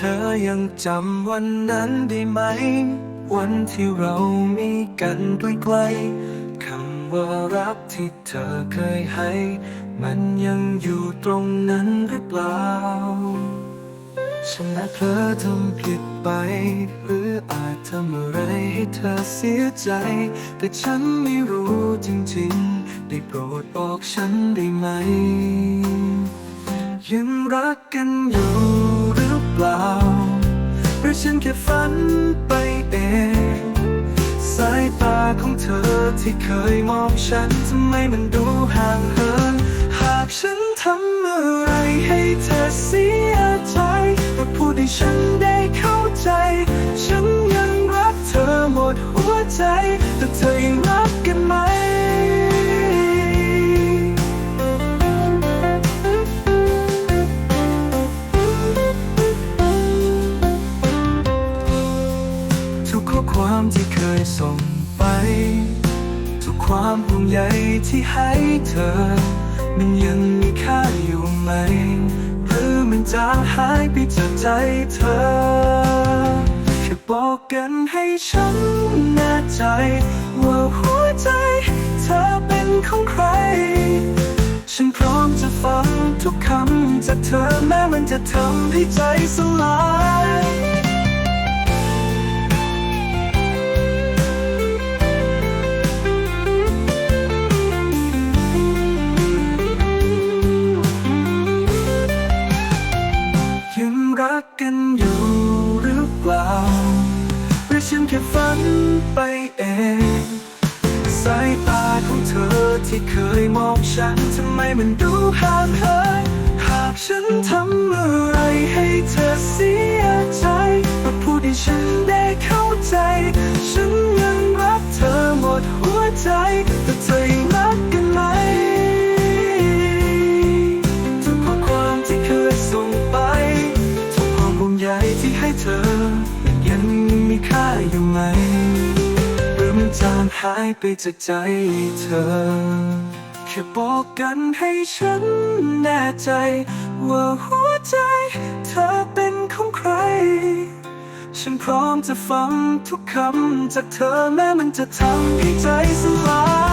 ธอยังจำวันนั้นได้ไหม วันที่เรามีกันใกลคำว่ารักที่เธอเคยให้ มันยังอยู่ตรงนั้นหรือเปล่า ฉันอาจเพลอทำผิดไป หรืออาจทำอะไรให้เธอเสียใจ แต่ฉันไม่รู้จริงๆ ได้โปรดบอกฉันได้ไหม ยังรักกันอยู่ ล่า หรือฉันแค่ฝันไปเอง สายตาของเธอที่เคยมองฉันทำไมมันดูห่างเหิน หากฉันทำอะไรให้เธอเสียใจก็พูดให้ฉันได้เข้าใจ ฉันยังรักเธอหมดหัวใจ แต่เธอยังรัก ข้อความที่เคยส่งไป ทุกความห่วงใยที่ให้เธอ มันยังมีค่าอยู่ไหม หรือมันจางหายไปจากใจเธอ แค่บอกกันให้ฉันแน่ใจ ว่าหัวใจเธอเป็นของใคร ฉันพร้อมจะฟังทุกคำจากเธอแม้มันจะทำให้ใจสลาย รักกันอยู่หรือเปล่า หรือฉันแค่ฝันไปเอง สายตาของเธอที่เคยมองฉันทำไมมันดูห่างเหินหากฉันทำอะไรให้เธอเสียใจมาพูดให้ฉันได้เข้าใจ ฉันยังรักเธอหมดหัวใจแต่เธ จางหายไปจากใจเธอ แค่บอกกันให้ฉันแน่ใจ ว่าหัวใจเธอเป็นของใคร ฉันพร้อมจะฟังทุกคำจากเธอแม้มันจะทำให้ใจสลาย